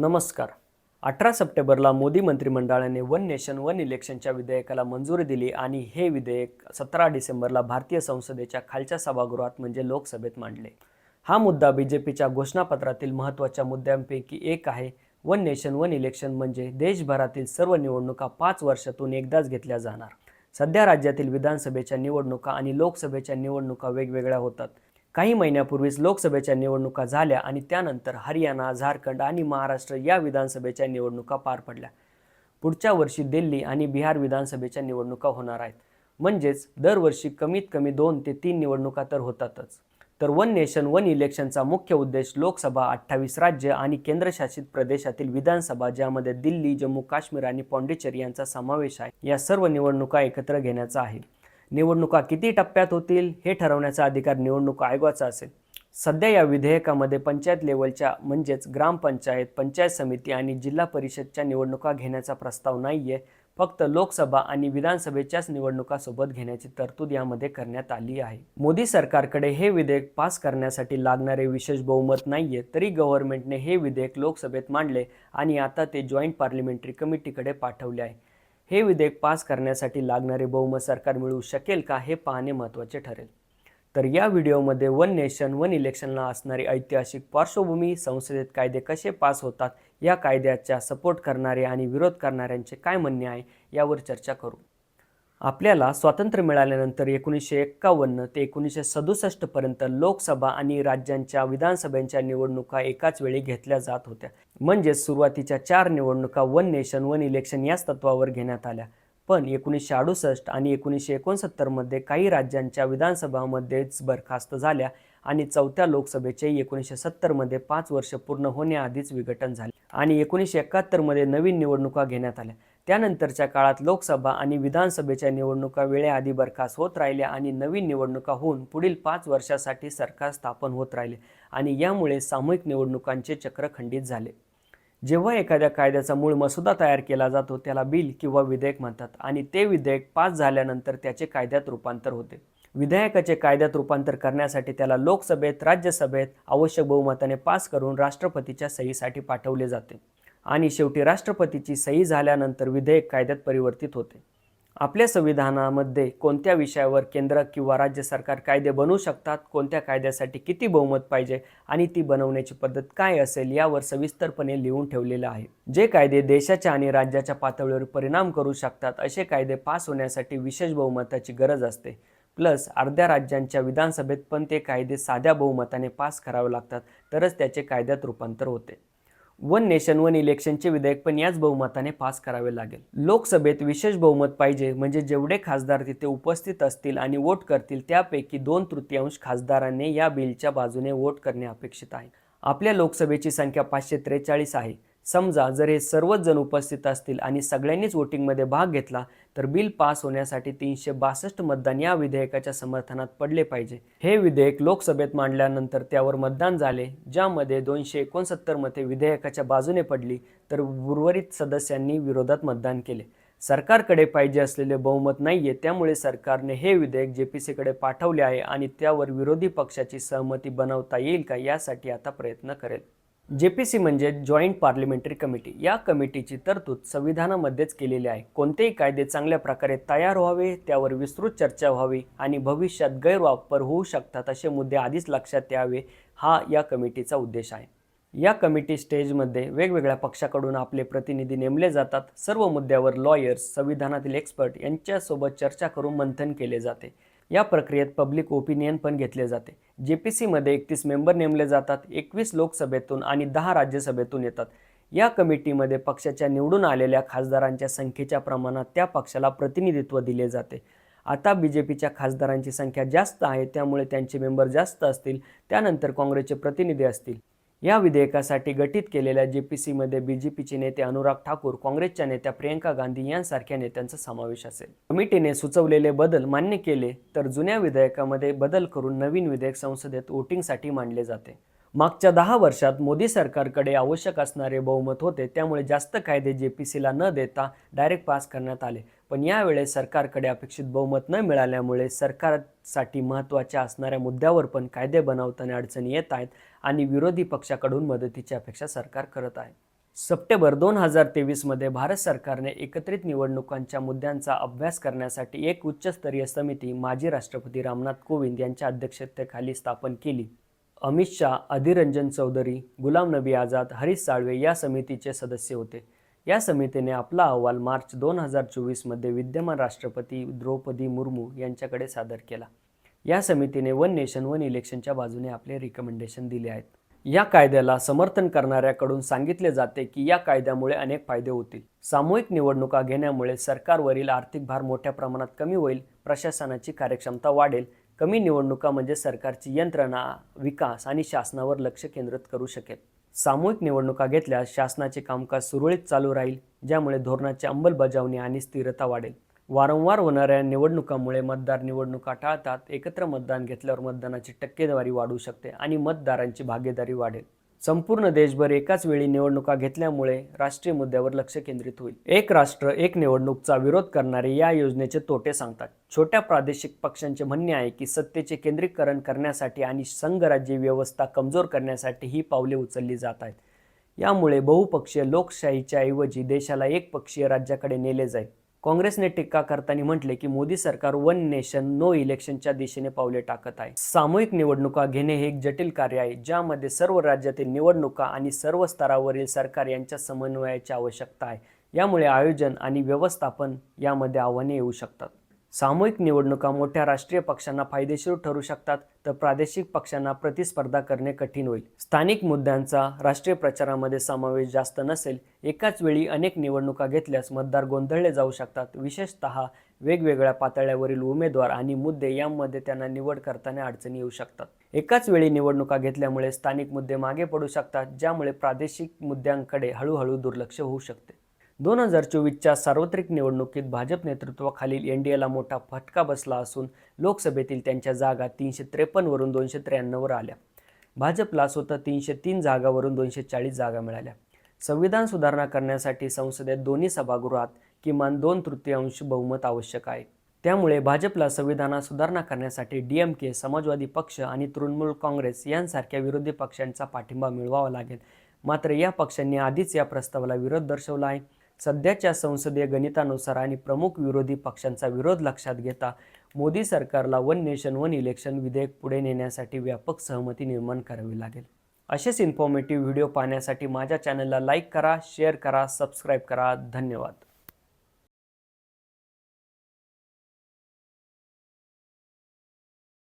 नमस्कार. अठरा सप्टेंबरला मोदी मंत्रिमंडळाने वन नेशन वन इलेक्शनच्या विधेयकाला मंजुरी दिली आणि हे विधेयक सतरा डिसेंबरला भारतीय संसदेच्या खालच्या सभागृहात म्हणजे लोकसभेत मांडले. हा मुद्दा बी जे पीच्या घोषणापत्रातील महत्त्वाच्या मुद्द्यांपैकी एक आहे. वन नेशन वन इलेक्शन म्हणजे देशभरातील सर्व निवडणुका पाच वर्षातून एकदाच घेतल्या जाणार. सध्या राज्यातील विधानसभेच्या निवडणुका आणि लोकसभेच्या निवडणुका वेगवेगळ्या होतात. काही महिन्यापूर्वीच लोकसभेच्या निवडणुका झाल्या आणि त्यानंतर हरियाणा झारखंड आणि महाराष्ट्र या विधानसभेच्या निवडणुका पार पडल्या. पुढच्या वर्षी दिल्ली आणि बिहार विधानसभेच्या निवडणुका होणार आहेत. म्हणजेच दरवर्षी कमीत कमी दोन ते तीन निवडणुका तर होतातच. तर वन नेशन वन इलेक्शनचा मुख्य उद्देश लोकसभा अठ्ठावीस राज्य आणि केंद्रशासित प्रदेशातील विधानसभा ज्यामध्ये दिल्ली जम्मू काश्मीर आणि पॉंडिचेरी यांचा समावेश आहे या सर्व निवडणुका एकत्र घेण्याचा आहे. निवडणुका किती टप्प्यात होतील हे ठरवण्याचा अधिकार निवडणूक आयोगाचा असेल. सध्या या विधेयकामध्ये पंचायत लेवलच्या म्हणजेच ग्रामपंचायत पंचायत समिती आणि जिल्हा परिषदच्या निवडणुका घेण्याचा प्रस्ताव नाही आहे फक्त लोकसभा आणि विधानसभेच्याच निवडणुका सोबत घेण्याची तरतूद यामध्ये करण्यात आली आहे. मोदी सरकारकडे हे विधेयक पास करण्यासाठी लागणारे विशेष बहुमत नाहीये तरी गव्हर्नमेंटने हे विधेयक लोकसभेत मांडले आणि आता ते जॉईंट पार्लिमेंटरी कमिटीकडे पाठवले आहे. हे विधेयक पास करण्यासाठी लागणारे बहुमत सरकार मिळवू शकेल का हे पाहणे महत्त्वाचे ठरेल. तर या व्हिडिओमध्ये वन नेशन वन इलेक्शनला असणारी ऐतिहासिक पार्श्वभूमी संसदेत कायदे कसे पास होतात या कायद्याच्या सपोर्ट करणारे आणि विरोध करणाऱ्यांचे काय म्हणणे आहे यावर चर्चा करू. आपल्याला स्वातंत्र्य मिळाल्यानंतर एकोणीसशे एक्कावन्न ते एकोणीसशे सदुसष्टपर्यंत लोकसभा आणि राज्यांच्या विधानसभेच्या निवडणुका एकाच वेळी घेतल्या जात होत्या. म्हणजेच सुरुवातीच्या चार निवडणुका वन नेशन वन इलेक्शन याच तत्वावर घेण्यात आल्या. पण एकोणीसशे अडुसष्ट आणि एकोणीसशे एकोणसत्तरमध्ये काही राज्यांच्या विधानसभामध्येच बरखास्त झाल्या आणि चौथ्या लोकसभेचे एकोणीसशे सत्तरमध्ये पाच वर्ष पूर्ण होण्याआधीच विघटन झाले आणि एकोणीसशे एकाहत्तरमध्ये नवीन निवडणुका घेण्यात आल्या. त्यानंतरच्या काळात लोकसभा आणि विधानसभेच्या निवडणुका वेळेआधी बरखास्त होत राहिल्या आणि नवीन निवडणुका होऊन पुढील पाच वर्षासाठी सरकार स्थापन होत राहिले आणि यामुळे सामूहिक निवडणुकांचे चक्र खंडित झाले. जेव्हा एखाद्या कायद्याचा मूळ मसुदा तयार केला जातो त्याला बिल किंवा विधेयक म्हणतात आणि ते विधेयक पास झाल्यानंतर त्याचे कायद्यात रूपांतर होते. विधेयकाचे कायद्यात रूपांतर करण्यासाठी त्याला लोकसभेत राज्यसभेत आवश्यक बहुमताने पास करून राष्ट्रपतीच्या सहीसाठी पाठवले जाते. आणि शेवटी राष्ट्रपतीची सही झाल्यानंतर विधेयक कायद्यात परिवर्तित होते. आपल्या संविधानामध्ये कोणत्या विषयावर केंद्र किंवा राज्य सरकार कायदे बनवू शकतात? कोणत्या कायद्यासाठी किती बहुमत पाहिजे? आणि ती बनवण्याची पद्धत काय असेल? यावर सविस्तरपणे लिहून ठेवलेलं आहे. जे कायदे देशाच्या आणि राज्याच्या पातळीवर परिणाम करू शकतात असे कायदे पास होण्यासाठी विशेष बहुमताची गरज असते. प्लस अर्ध्या राज्यांच्या विधानसभेत पण ते कायदे साध्या बहुमताने पास करावे लागतात तरच त्याचे कायद्यात रूपांतर होते. वन नेशन वन इलेक्शनचे विधेयक पण याच बहुमताने पास करावे लागेल. लोकसभेत विशेष बहुमत पाहिजे म्हणजे जेवढे खासदार तिथे उपस्थित असतील आणि वोट करतील त्यापैकी दोन तृतीयांश खासदारांनी या बिलच्या बाजूने वोट करणे अपेक्षित आहे. आपल्या लोकसभेची संख्या पाचशे त्रेचाळीस आहे. समजा जर हे सर्वच जण उपस्थित असतील आणि सगळ्यांनीच वोटिंगमध्ये भाग घेतला तर बिल पास होण्यासाठी तीनशे बासष्ट मतदान या विधेयकाच्या समर्थनात पडले पाहिजे. हे विधेयक लोकसभेत मांडल्यानंतर त्यावर मतदान झाले ज्यामध्ये दोनशे एकोणसत्तर मते विधेयकाच्या बाजूने पडली तर उर्वरित सदस्यांनी विरोधात मतदान केले. सरकारकडे पाहिजे असलेले बहुमत नाहीये त्यामुळे सरकारने हे विधेयक जे पी सीकडे पाठवले आहे आणि त्यावर विरोधी पक्षाची सहमती बनवता येईल का यासाठी आता प्रयत्न करेल. जे पी सी म्हणजे जॉईंट पार्लिमेंटरी कमिटी. या कमिटीची तरतूद संविधानामध्येच केलेली आहे. कोणतेही कायदे चांगल्या प्रकारे तयार व्हावे त्यावर विस्तृत चर्चा व्हावी आणि भविष्यात गैरवापर होऊ शकतात असे मुद्दे आधीच लक्षात यावे हा या कमिटीचा उद्देश आहे. या कमिटी स्टेजमध्ये वेगवेगळ्या पक्षाकडून आपले प्रतिनिधी नेमले जातात. सर्व मुद्द्यावर लॉयर्स संविधानातील एक्सपर्ट यांच्यासोबत चर्चा करून मंथन केले जाते. या प्रक्रियेत पब्लिक ओपिनियन पण घेतले जाते. जे पी सीमध्ये एकतीस मेंबर नेमले जातात एकवीस लोकसभेतून आणि दहा राज्यसभेतून येतात. या कमिटीमध्ये पक्षाच्या निवडून आलेल्या खासदारांच्या संख्येच्या प्रमाणात त्या पक्षाला प्रतिनिधित्व दिले जाते. आता बी जे पीच्या खासदारांची संख्या जास्त आहे त्यामुळे त्यांचे मेंबर जास्त असतील त्यानंतर काँग्रेसचे प्रतिनिधी असतील. या विधेयकासाठी गठीत केलेल्या जे पी सीमध्ये बी जे पीचे नेते अनुराग ठाकूर काँग्रेसच्या नेत्या प्रियंका गांधी यांसारख्या नेत्यांचा समावेश असेल. कमिटीने सुचवलेले बदल मान्य केले तर जुन्या विधेयकामध्ये बदल करून नवीन विधेयक संसदेत वोटिंगसाठी मांडले जाते. मागच्या दहा वर्षात मोदी सरकारकडे आवश्यक असणारे बहुमत होते त्यामुळे जास्त कायदे जे पी सीला न देता डायरेक्ट पास करण्यात आले. पण यावेळेस सरकारकडे अपेक्षित बहुमत न मिळाल्यामुळे सरकारसाठी महत्त्वाच्या असणाऱ्या मुद्द्यावर पण कायदे बनवताना अडचणी येत आहेत आणि विरोधी पक्षाकडून मदतीची अपेक्षा सरकार करत आहे. सप्टेंबर दोन हजार तेवीसमध्ये भारत सरकारने एकत्रित निवडणुकांच्या मुद्द्यांचा अभ्यास करण्यासाठी एक उच्चस्तरीय समिती माजी राष्ट्रपती रामनाथ कोविंद यांच्या अध्यक्षतेखाली स्थापन केली. अमित शाह अधीर रंजन चौधरी गुलाम नबी आझाद हरीश साळवे या समितीचे सदस्य होते. या समितीने आपला अहवाल मार्च दोन हजार चोवीसमध्ये विद्यमान राष्ट्रपती द्रौपदी मुर्मू यांच्याकडे सादर केला. या समितीने वन नेशन वन इलेक्शनच्या बाजूने आपले रिकमेंडेशन दिले आहेत. या कायद्याला समर्थन करणाऱ्याकडून सांगितले जाते की या कायद्यामुळे अनेक फायदे होतील. सामूहिक निवडणुका घेण्यामुळे सरकारवरील आर्थिक भार मोठ्या प्रमाणात कमी होईल प्रशासनाची कार्यक्षमता वाढेल कमी निवडणुका म्हणजे सरकारची यंत्रणा विकास आणि शासनावर लक्ष केंद्रित करू शकेल. सामूहिक निवडणुका घेतल्यास शासनाचे कामकाज सुरळीत चालू राहील ज्यामुळे धोरणाची अंमलबजावणी आणि स्थिरता वाढेल. वारंवार होणाऱ्या निवडणुकांमुळे मतदार निवडणुका टाळतात. एकत्र मतदान घेतल्यावर मतदानाची टक्केवारी वाढू शकते आणि मतदारांची भागीदारी वाढेल. संपूर्ण देशभर एकाच वेळी निवडणुका घेतल्यामुळे राष्ट्रीय मुद्द्यावर लक्ष केंद्रित होईल. एक राष्ट्र एक निवडणूकचा विरोध करणारे या योजनेचे तोटे सांगतात. छोट्या प्रादेशिक पक्षांचे म्हणणे आहे की सत्तेचे केंद्रीकरण करण्यासाठी आणि संघराज्य व्यवस्था कमजोर करण्यासाठी ही पावले उचलली जात आहेत. यामुळे बहुपक्षीय लोकशाहीच्या ऐवजी देशाला एकपक्षीय राज्याकडे नेले जाईल. काँग्रेसने टीका करताना म्हटले की मोदी सरकार वन नेशन नो इलेक्शनच्या दिशेने पावले टाकत आहे. सामूहिक निवडणुका घेणे हे एक जटिल कार्य आहे ज्यामध्ये सर्व राज्यातील निवडणुका आणि सर्व स्तरावरील सरकार यांच्या समन्वयाची आवश्यकता आहे. यामुळे आयोजन आणि व्यवस्थापन यामध्ये आव्हाने येऊ शकतात. सामूहिक निवडणुका मोठ्या राष्ट्रीय पक्षांना फायदेशीर ठरू शकतात तर प्रादेशिक पक्षांना प्रतिस्पर्धा करणे कठीण होईल. स्थानिक मुद्द्यांचा राष्ट्रीय प्रचारामध्ये समावेश जास्त नसेल एकाच वेळी अनेक निवडणुका घेतल्यास मतदार गोंधळले जाऊ शकतात. विशेषतः वेगवेगळ्या पातळ्यावरील उमेदवार आणि मुद्दे यामध्ये त्यांना निवड करताना अडचणी येऊ शकतात. एकाच वेळी निवडणुका घेतल्यामुळे स्थानिक मुद्दे मागे पडू शकतात ज्यामुळे प्रादेशिक मुद्द्यांकडे हळूहळू दुर्लक्ष होऊ शकते. दोन हजार चोवीसच्या सार्वत्रिक निवडणुकीत भाजप नेतृत्वाखालील एन डी एला मोठा फटका बसला असून लोकसभेतील त्यांच्या जागा तीनशे त्रेपन्नवरून दोनशे त्र्याण्णववर आल्या. भाजपला स्वतः तीनशे तीन जागावरून दोनशे चाळीस जागा मिळाल्या. संविधान सुधारणा करण्यासाठी संसदेत दोन्ही सभागृहात किमान दोन तृतीयांश बहुमत आवश्यक आहे. त्यामुळे भाजपला संविधानात सुधारणा करण्यासाठी डी एम के समाजवादी पक्ष आणि तृणमूल काँग्रेस यांसारख्या विरोधी पक्षांचा पाठिंबा मिळवावा लागेल. मात्र या पक्षांनी आधीच या प्रस्तावाला विरोध दर्शवला आहे. सध्याच्या संसदीय गणितानुसार आणि प्रमुख विरोधी पक्षांचा विरोध लक्षात घेता मोदी सरकारला वन नेशन वन इलेक्शन विधेयक पुढे नेण्यासाठी व्यापक सहमती निर्माण करावी लागेल. असेच इन्फॉर्मेटिव्ह व्हिडिओ पाहण्यासाठी माझ्या चॅनलला लाईक करा शेअर करा सबस्क्राईब करा. धन्यवाद.